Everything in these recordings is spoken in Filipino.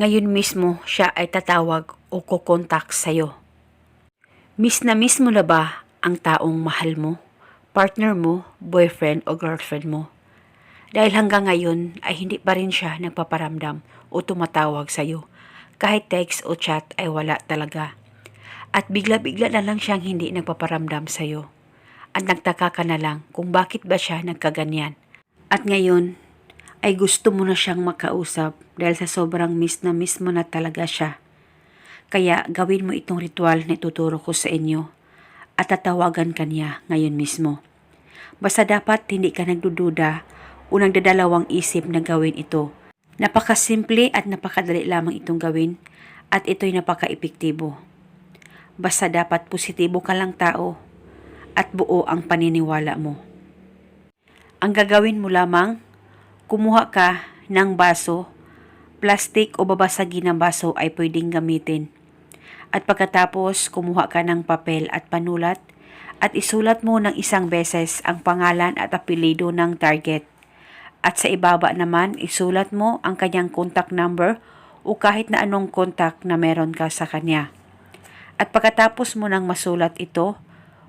Ngayon mismo siya ay tatawag o kukontak sa'yo. Miss na miss mo na ba ang taong mahal mo, partner mo, boyfriend o girlfriend mo? Dahil hanggang ngayon ay hindi pa rin siya nagpaparamdam o tumatawag sa'yo. Kahit text o chat ay wala talaga. At bigla-bigla na lang siyang hindi nagpaparamdam sa'yo. At nagtaka ka na lang kung bakit ba siya nagkaganyan. At ngayon ay gusto mo na siyang makausap dahil sa sobrang miss na miss mo na talaga siya. Kaya gawin mo itong ritual na ituturo ko sa inyo at tatawagan ka niya ngayon mismo. Basta dapat hindi ka nagdududa o nagdadalawang isip na gawin ito. Napakasimple at napakadali lamang itong gawin at ito'y napaka-epektibo. Basta dapat positibo ka lang tao at buo ang paniniwala mo. Ang gagawin mo lamang, kumuha ka ng baso, plastic o babasagin na baso ay pwedeng gamitin. At pagkatapos, kumuha ka ng papel at panulat at isulat mo ng isang beses ang pangalan at apelido ng target. At sa ibaba naman, isulat mo ang kanyang contact number o kahit na anong contact na meron ka sa kanya. At pagkatapos mo nang masulat ito,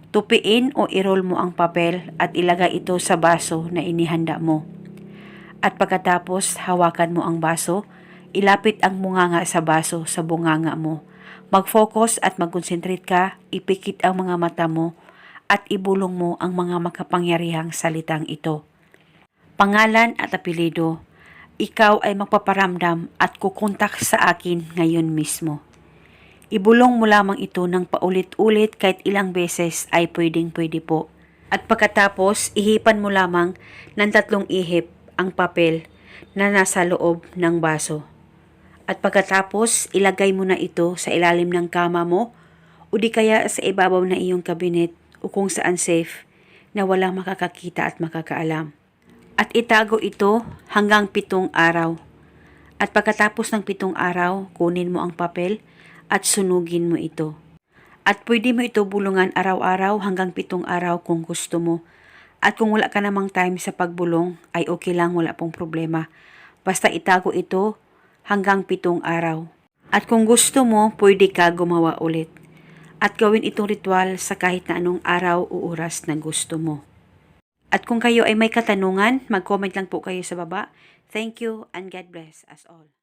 tupiin o i-roll mo ang papel at ilagay ito sa baso na inihanda mo. At pagkatapos hawakan mo ang baso, ilapit ang bunganga sa baso sa bunganga mo. Mag-focus at mag-concentrate ka, ipikit ang mga mata mo at ibulong mo ang mga makapangyarihang salitang ito. Pangalan at apelido, ikaw ay magpaparamdam at kukontak sa akin ngayon mismo. Ibulong mo lamang ito ng paulit-ulit kahit ilang beses ay pwedeng pwede po. At pagkatapos, ihipan mo lamang ng tatlong ihip ang papel na nasa loob ng baso. At pagkatapos, ilagay mo na ito sa ilalim ng kama mo o di kaya sa ibabaw na iyong kabinet o kung saan safe na walang makakakita at makakaalam. At itago ito hanggang pitong araw. At pagkatapos ng pitong araw, kunin mo ang papel at sunugin mo ito. At pwede mo ito bulungan araw-araw hanggang pitong araw kung gusto mo. At kung wala ka namang time sa pagbulong, ay okay lang, wala pong problema. Basta itago ito hanggang pitong araw. At kung gusto mo, pwede ka gumawa ulit. At gawin itong ritual sa kahit na anong araw o oras na gusto mo. At kung kayo ay may katanungan, mag-comment lang po kayo sa baba. Thank you and God bless us all.